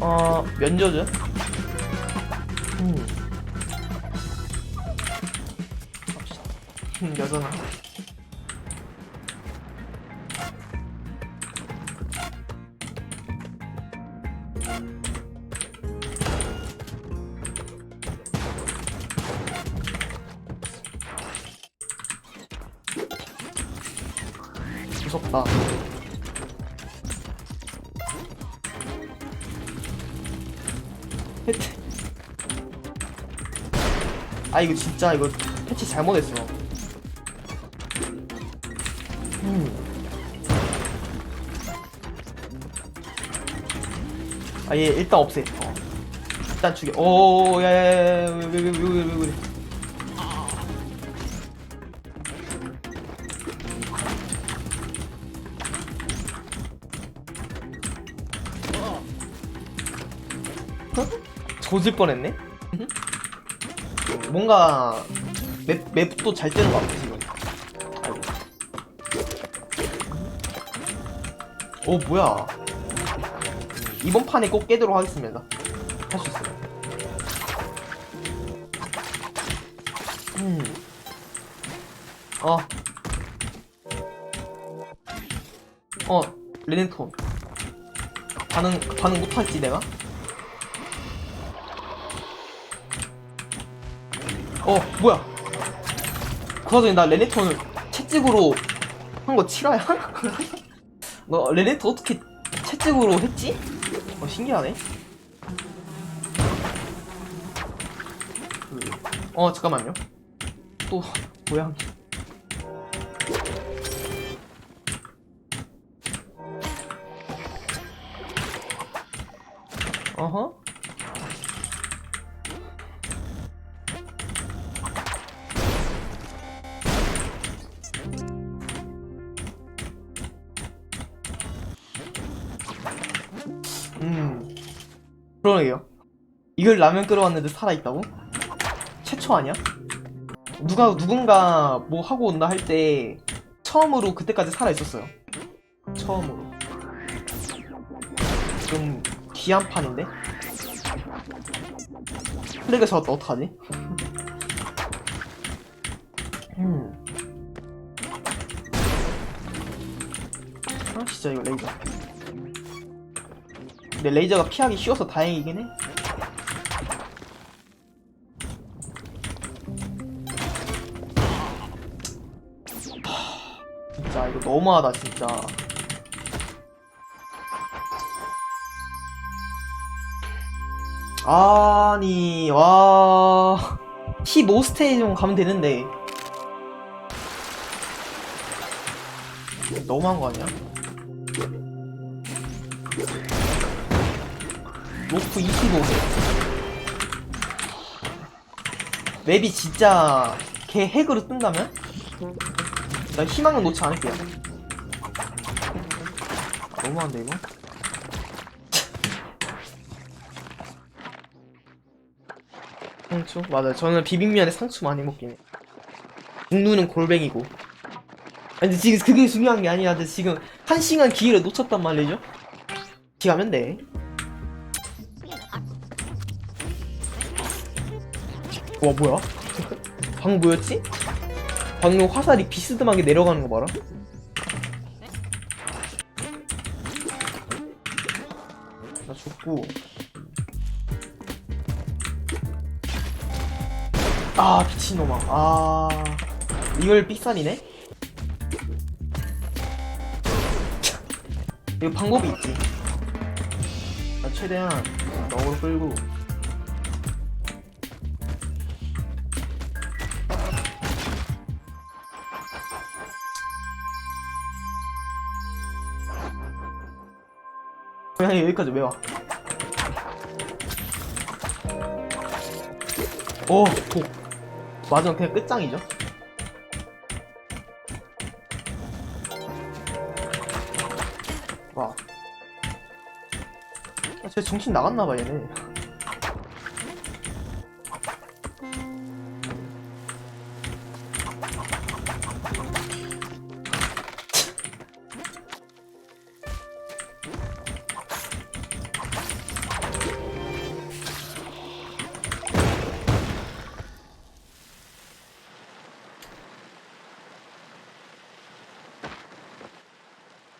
어, 면조죠? 음. 음, 여전하. 무섭다. 패치. 아 이거 진짜 이거 패치 잘못했어. 음. 아얘 일단 없애. 어. 일단 죽여. 오 야야야야 왜왜왜왜 왜, 왜, 왜, 왜. 조질 뻔했네. 뭔가 맵 맵도 잘 뜨는 것 같아 지금. 아이고. 오 뭐야? 이번 판에 꼭 깨도록 하겠습니다. 할 수 있어요. 음. 어. 어, 레넨톤. 반응, 반응 못할지, 내가? 어, 뭐야. 그 와중에 나 레네톤을 채찍으로 한 거 칠화야? 너 레네톤 어떻게 채찍으로 했지? 어, 신기하네. 그, 어, 잠깐만요. 또, 고양이. 어허. 그러게요. 이걸 라면 끓여왔는데 살아있다고? 최초 아니야? 누가, 누군가 뭐 하고 온다 할 때 처음으로 그때까지 살아있었어요. 처음으로. 좀 귀한 판인데? 플래그 잡았다 어떡하지? 음. 아 진짜 이거 레이저 근데 레이저가 피하기 쉬워서 다행이긴 해. 하, 진짜 이거 너무하다 진짜. 아니 와. 15스테이지 정도 가면 되는데. 너무한 거 아니야? 로프 25세 맵이 진짜 개 핵으로 뜬다면? 나 희망은 놓지 않을게요 너무한데 이거? 상추? 맞아요. 저는 비빔면에 상추 많이 먹긴 해. 국누는 골뱅이고. 아니, 근데 지금 그게 중요한 게 아니야. 근데 지금 한 시간 기회를 놓쳤단 말이죠? 기가면 돼. 와, 뭐야? 방금 뭐였지? 방금 화살이 비스듬하게 내려가는 거 봐라. 나 죽고. 아 미친놈아 아 이걸 삑살이네? 이거 방법이 있지 나 최대한 너으로 끌고 그냥 여기까지 왜 와? 오, 오. 맞아, 그냥 끝장이죠. 와. 아, 쟤 정신 나갔나봐, 얘네.